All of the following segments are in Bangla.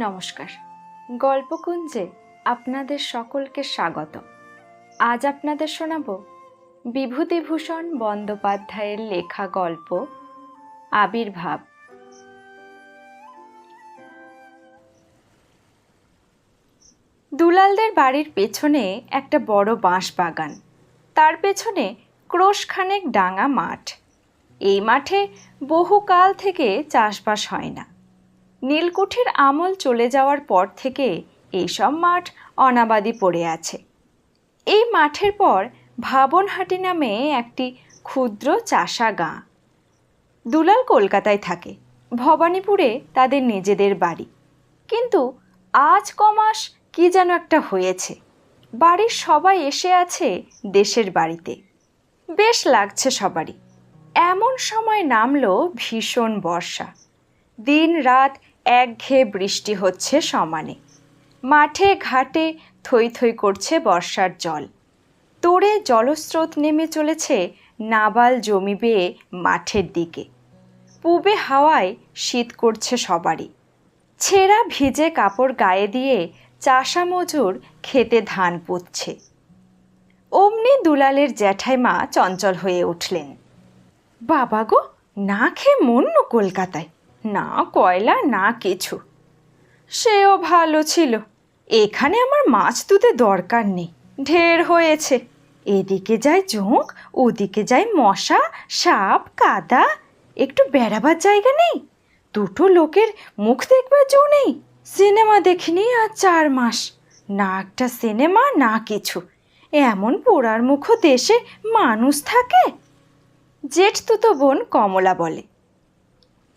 নমস্কার। গল্পকুঞ্জে আপনাদের সকলকে স্বাগত। আজ আপনাদের শোনাব বিভূতিভূষণ বন্দ্যোপাধ্যায়ের লেখা গল্প, আবির্ভাব। দুলালদের বাড়ির পেছনে একটা বড় বাঁশ বাগান তার পেছনে ক্রোশখানেক ডাঙা মাঠ। এই মাঠে বহুকাল থেকে চাষবাস হয় না। নীলকুঠির আমল চলে যাওয়ার পর থেকে এইসব মাঠ অনাবাদি পড়ে আছে। এই মাঠের পর ভাবনহাটি নামে একটি ক্ষুদ্র চাষা গাঁ। দুলাল কলকাতায় থাকে। ভবানীপুরে তাদের নিজেদের বাড়ি। কিন্তু আজ কমাস কি যেন একটা হয়েছে। বাড়ির সবাই এসে আছে দেশের বাড়িতে। বেশ লাগছে সবারই। এমন সময় নামলো ভীষণ বর্ষা। দিন রাত একঘেয়ে বৃষ্টি হচ্ছে সমানে। মাঠে, ঘাটে থই থই করছে বর্ষার জল। তোড়ে জলস্রোত নেমে চলেছে নাবাল জমি বেয়ে মাঠের দিকে। পূবে হাওয়ায় শীত করছে সবারই। ছেঁড়া ভিজে কাপড় গায়ে দিয়ে চাষা মজুর খেতে ধান পুঁতছে। অমনি দুলালের জ্যাঠাইমা চঞ্চল হয়ে উঠলেন। বাবা গো, না খেয়ে মন্য কলকাতায়। না কয়লা, না কিছু। সেও ভালো ছিল। এখানে আমার মাছ তুতে দরকার নেই। ঢের হয়েছে। এদিকে যায় জোঁক, ওদিকে যায় মশা, সাপ, কাদা। একটু বেড়াবার জায়গা নেই? দুটো লোকের মুখ দেখবার জো নেই? সিনেমা দেখিনি আর চার মাস। না একটা সিনেমা, না কিছু। এমন পোড়ার মুখো দেশে মানুষ থাকে। জেঠ তুতো বোন কমলা বলে।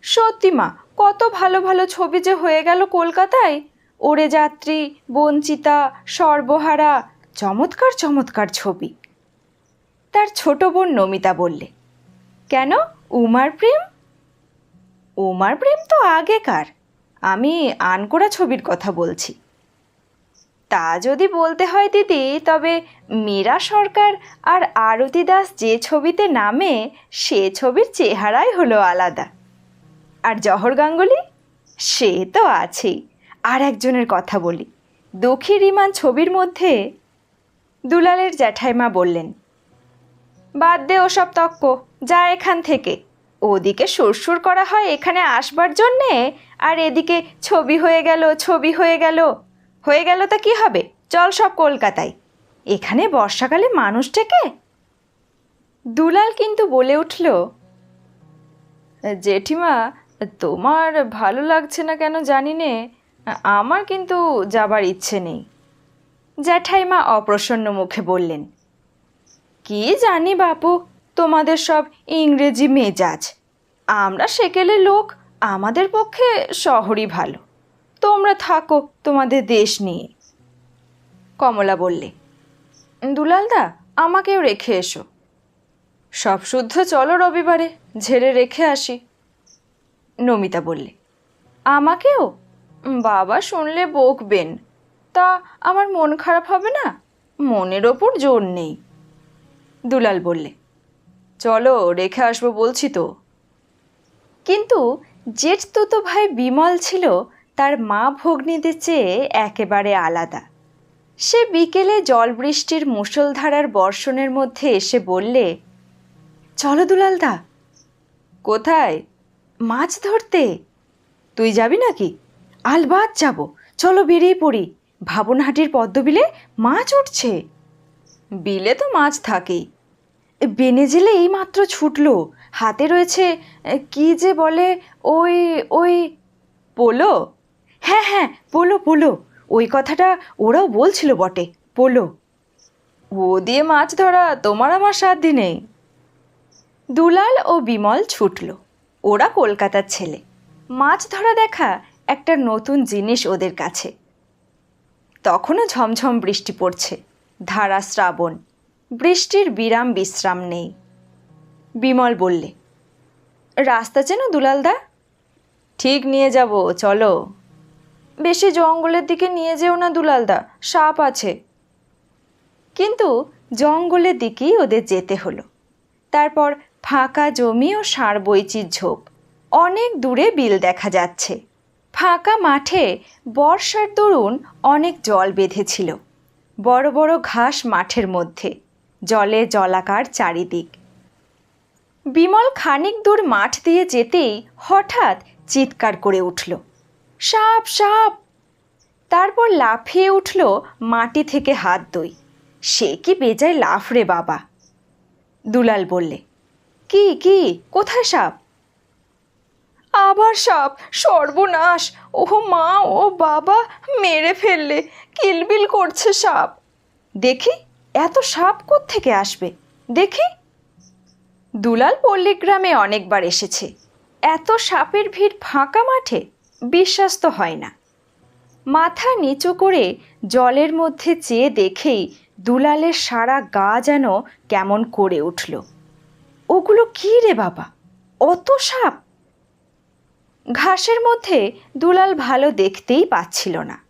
সত্যি মা, কত ভালো ভালো ছবি যে হয়ে গেল কলকাতায়। ওরে যাত্রী, বঞ্চিতা, সর্বহারা, চমৎকার চমৎকার ছবি। তার ছোট বোন নমিতা বললে, কেন, উমার প্রেম? উমার প্রেম তো আগেকার, আমি আনকোড়া ছবির কথা বলছি। তা যদি বলতে হয় দিদি, তবে মীরা সরকার আর আরতি দাস যে ছবিতে নামে, সে ছবির চেহারাই হলো আলাদা। আর জহর গাঙ্গুলি? সে তো আছেই। আর একজনের কথা বলি। দুঃখী রিমান ছবির মধ্যে দুলালের জ্যাঠাইমা বললেন, বাদ দে ওসব তক্ক, যা এখান থেকে। ওদিকে সুরসুর করা হয় এখানে আসবার জন্যে, আর এদিকে ছবি হয়ে গেল, ছবি হয়ে গেল। হয়ে গেল তা কি হবে? চল সব কলকাতায়। এখানে বর্ষাকালে মানুষ টেকে দুলাল কিন্তু বলে উঠল, জেঠিমা তোমার ভালো লাগছে না কেন জানি নে আমার কিন্তু যাবার ইচ্ছে নেই। জ্যাঠাইমা অপ্রসন্ন মুখে বললেন, কি জানি বাপু, তোমাদের সব ইংরেজি মেজাজ। আমরা সেকেলে লোক, আমাদের পক্ষে শহরই ভালো। তোমরা থাকো তোমাদের দেশ নিয়ে। কমলা বললে দুলালদা আমাকেও রেখে এসো। সব শুদ্ধ চলো রবিবারে, ঝেড়ে রেখে আসি। নমিতা বললে। আমাকেও? বাবা শুনলে বকবেন। তা আমার মন খারাপ হবে না? মনের ওপর জোর নেই। দুলাল বললে, চলো রেখে আসব বলছি তো। কিন্তু জেঠ তো ভাই বিমল ছিল, তার মা ভগ্নীদের চেয়ে একেবারে আলাদা। সে বিকেলে জল বৃষ্টির মুষলধারার বর্ষণের মধ্যে এসে বললে, চলো দুলালদা। কোথায়? মাছ ধরতে? তুই যাবি নাকি? আলবাদ যাব। চলো বেরিয়ে পড়ি। ভাবনহাটির পদ্মবিলে মাছ উঠছে। বিলে তো মাছ থাকেই। বেনে জেলে এই মাত্র ছুটলো। হাতে রয়েছে কি যে বলে ওই ওই পোলো? হ্যাঁ হ্যাঁ পোলো পোলো। ওই কথাটা ওরাও বলছিল বটে, পোলো। ও দিয়ে মাছ ধরা তোমার আমার সাধ্য নেই। দুলাল ও বিমল ছুটল। ওরা কলকাতার ছেলে। মাছ ধরা দেখা একটা নতুন জিনিস ওদের কাছে। তখনও ঝমঝম বৃষ্টি পড়ছে। ধারা শ্রাবণ। বৃষ্টির বিরাম বিশ্রাম নেই। বিমল বললে, রাস্তা চেন দুলালদা? ঠিক নিয়ে যাব, চলো। বেশি জঙ্গলের দিকে নিয়ে যেও না দুলালদা, সাপ আছে। কিন্তু জঙ্গলের দিকেই ওদের যেতে হলো। তারপর ফাঁকা জমি ও সার বইচির ঝোপ। অনেক দূরে বিল দেখা যাচ্ছে। ফাঁকা মাঠে বর্ষার দরুন অনেক জল বেঁধেছিল। বড় বড় ঘাস মাঠের মধ্যে। জলে জলাকার চারিদিক। বিমল খানিক দূর মাঠ দিয়ে যেতেই হঠাৎ চিৎকার করে উঠল, সাপ সাপ! তারপর লাফিয়ে উঠল মাটি থেকে হাত দই। সে কি বেজায় লাফ রে বাবা? দুলাল বললে কি কি? কোথায় সাপ? আবার সাপ সর্বনাশ। ও মা ও বাবা মেরে ফেললে। কিলবিল করছে সাপ। দেখি এত সাপ থেকে আসবে? দেখি। দুলাল পল্লীগ্রামে অনেকবার এসেছে। এত সাপের ভিড় ফাঁকা মাঠে? বিশ্বাস তো হয় না। মাথা নিচু করে জলের মধ্যে চেয়ে দেখেই দুলালের সারা গা যেন কেমন করে উঠল। ওগুলো কী রে বাবা? অত সাপ। ঘাসের মধ্যে দুলাল ভালো দেখতেই পাচ্ছিল না।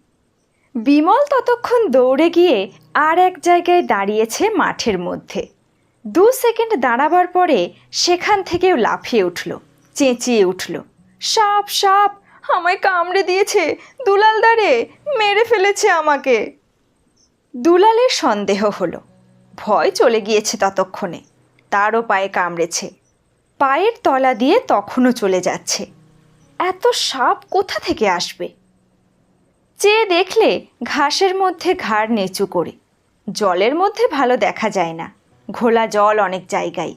বিমল ততক্ষণ দৌড়ে গিয়ে আর এক জায়গায় দাঁড়িয়েছে মাঠের মধ্যে। দু সেকেন্ড দাঁড়াবার পরে সেখান থেকেও লাফিয়ে উঠল, চেঁচিয়ে উঠল। সাপ সাপ, আমায় কামড়ে দিয়েছে, দুলাল দাঁড়ে, মেরে ফেলেছে আমাকে। দুলালের সন্দেহ হলো। ভয় চলে গিয়েছে ততক্ষণে। তারও পায়ে কামড়েছে। পায়ের তলা দিয়ে তখনও চলে যাচ্ছে। এত সাপ কোথা থেকে আসবে? চেয়ে দেখলে ঘাসের মধ্যে ঘাড় নিচু করে। জলের মধ্যে ভালো দেখা যায় না। ঘোলা জল অনেক জায়গায়।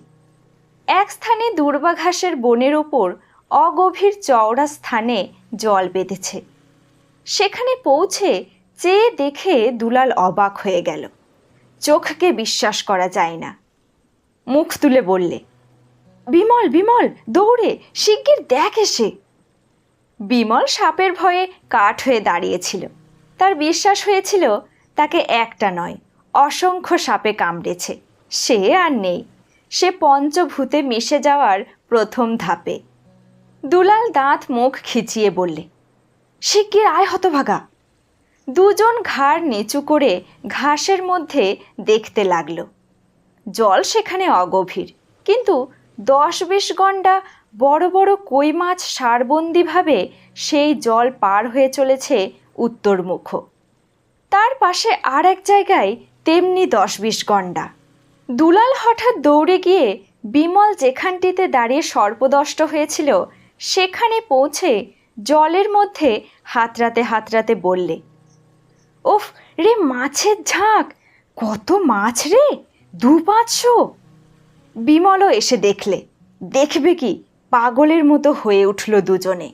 এক স্থানে দুর্বা ঘাসের বনের ওপর অগভীর চওড়া স্থানে জল বেঁধেছে। সেখানে পৌঁছে চেয়ে দেখে দুলাল অবাক হয়ে গেল। চোখকে বিশ্বাস করা যায় না। মুখ তুলে বললে, বিমল বিমল, দৌড়ে, শিগগির দেখ এসে। বিমল সাপের ভয়ে কাঠ হয়ে দাঁড়িয়েছিল। তার বিশ্বাস হয়েছিল তাকে একটা নয়, অসংখ্য সাপে কামড়েছে। সে আর নেই। সে পঞ্চভূতে মিশে যাওয়ার প্রথম ধাপে। দুলাল দাঁত মুখ খিচিয়ে বললে, শিগগির আয় হতভাগা। দুজন ঘাড় নিচু করে ঘাসের মধ্যে দেখতে লাগল। জল সেখানে অগভীর। কিন্তু দশ বিশ গন্ডা বড় বড় কই মাছ সারবন্দিভাবে সেই জল পার হয়ে চলেছে উত্তরমুখ। তার পাশে আর এক জায়গায় তেমনি দশ বিশ গন্ডা। দুলাল হঠাৎ দৌড়ে গিয়ে বিমল যেখানটিতে দাঁড়িয়ে সর্পদষ্ট হয়েছিল, সেখানে পৌঁছে জলের মধ্যে হাতরাতে হাতরাতে বললে ওফ রে মাছের ঝাঁক! কত মাছ রে! দু পাঁচশো বিমলও এসে দেখলে। দেখবে কি, পাগলের মতো হয়ে উঠল দুজনে।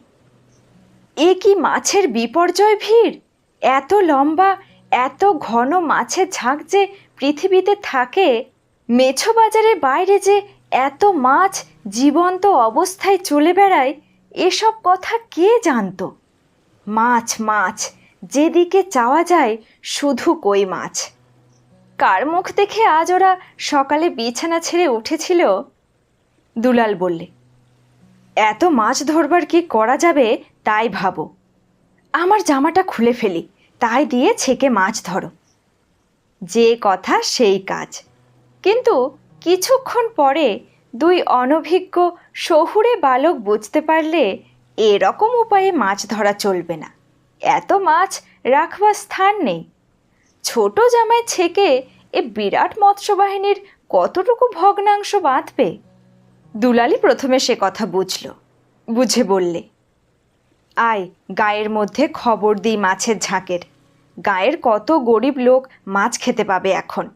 এ কি মাছের বিপর্যয় ভিড়? এত লম্বা, এত ঘন মাছের ঝাঁক যে পৃথিবীতে থাকে মেছো বাজারের বাইরে যে এত মাছ জীবন্ত অবস্থায় চলে বেড়ায়, এসব কথা কে জানতো? মাছ মাছ, যেদিকে চাওয়া যায় শুধু কই মাছ। কার মুখ দেখে আজ ওরা সকালে বিছানা ছেড়ে উঠেছিল? দুলাল বললে, এত মাছ ধরবার কি করা যাবে তাই ভাবো। আমার জামাটা খুলে ফেলি, তাই দিয়ে ছেকে মাছ ধরো। যে কথা সেই কাজ। কিন্তু কিছুক্ষণ পরে দুই অনভিজ্ঞ শহুরে বালক বুঝতে পারলে এরকম উপায়ে মাছ ধরা চলবে না। এত মাছ রাখবার স্থান নেই। ছোট জামায় ছেকে এ বিরাট মৎস্যবাহিনীর কতটুকু ভগ্নাংশ বাঁধবে? দুলালি প্রথমে সে কথা বুঝল। বুঝে বললে, আয়, গায়ের মধ্যে খবর দিই মাছের ঝাঁকের। গায়ের কত গরিব লোক মাছ খেতে পাবে এখন।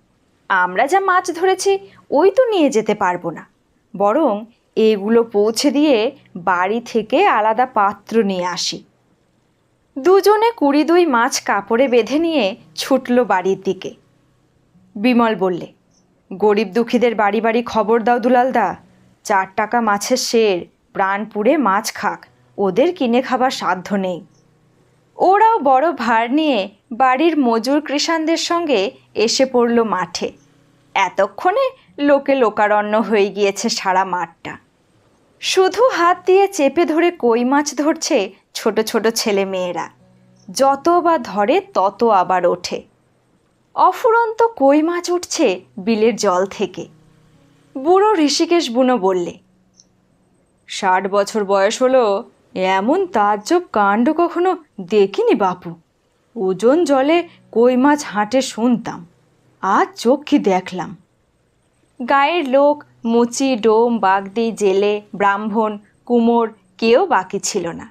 আমরা যা মাছ ধরেছি, ওই তো নিয়ে যেতে পারব না। বরং এগুলো পৌঁছে দিয়ে বাড়ি থেকে আলাদা পাত্র নিয়ে আসি। দুজনে কুড়ি দুই মাছ কাপড়ে বেঁধে নিয়ে ছুটল বাড়ির দিকে। বিমল বললে, গরিব দুঃখীদের বাড়ি বাড়ি খবর দাও দুলালদা চার টাকা মাছের শের, প্রাণ পুড়ে মাছ খাক। ওদের কিনে খাবার সাধ্য নেই। ওরাও বড় ভার নিয়ে বাড়ির মজুর কৃষাণদের সঙ্গে এসে পড়ল মাঠে। এতক্ষণে লোকে লোকারণ্য হয়ে গিয়েছে সারা মাঠটা। শুধু হাত দিয়ে চেপে ধরে কই মাছ ধরছে ছোট ছোট ছেলে মেয়েরা যত বা ধরে তত আবার ওঠে। অফুরন্ত কই মাছ উঠছে বিলের জল থেকে? বুড়ো ঋষিকেশ বুনো বললে, ষাট বছর বয়স হলো, এমন তাজ্জব কাণ্ড কখনো দেখিনি বাপু। ওজন জলে কই মাছ হাঁটে শুনতাম, আজ চোখে দেখলাম। গায়ের লোক, মুচি, ডোম, বাগদি, জেলে, ব্রাহ্মণ, কুমোর কেউ বাকি ছিল না।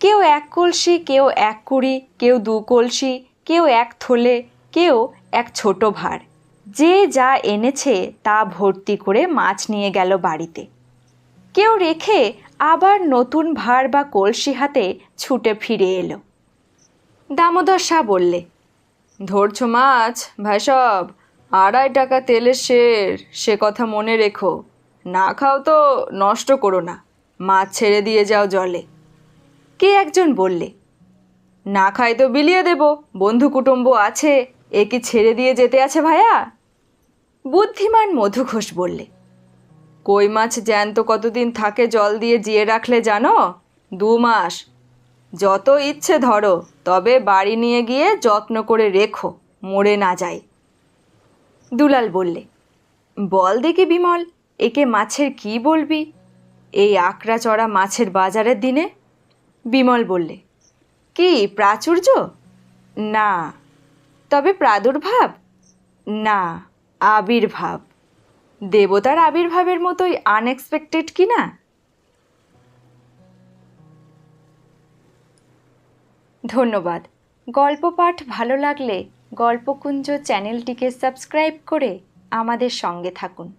কেউ এক কলসি, কেউ এক কুড়ি, কেউ দু কলসি কেউ এক থলে, কেউ এক ছোট ভার যে যা এনেছে তা ভর্তি করে মাছ নিয়ে গেল বাড়িতে। কেউ রেখে আবার নতুন ভার বা কলসি হাতে ছুটে ফিরে এলো। দামোদর শাহ বললে, ধরছো মাছ, ভাই সব, আড়াই টাকা তেলের শের, সে কথা মনে রেখো। না খাও তো, নষ্ট করো না, মাছ ছেড়ে দিয়ে যাও জলে। কে একজন বললে না খাই তো বিলিয়ে দেব। বন্ধু কুটুম্ব আছে, এ কি ছেড়ে দিয়ে যেতে আছে ভাইয়া বুদ্ধিমান মধু ঘোষ বললে, কই মাছ জ্যান্ত কতদিন থাকে জল দিয়ে জিয়ে রাখলে জানো? দু মাস। যত ইচ্ছে ধরো, তবে বাড়ি নিয়ে গিয়ে যত্ন করে রেখো, মরে না যায় দুলাল বললে, বল দেখি বিমল, একে মাছের কি বলবি? এই আকড়া চড়া মাছের বাজারের দিনে? বিমল বললে কি প্রাচুর্য? না। তবে প্রাদুর্ভাব? না, আবির্ভাব। দেবতার আবির্ভাবের মতোই আনএক্সপেক্টেড কি না? ধন্যবাদ। গল্প পাঠ ভালো লাগলে গল্পকুঞ্জ চ্যানেলটিকে সাবস্ক্রাইব করে আমাদের সঙ্গে থাকুন।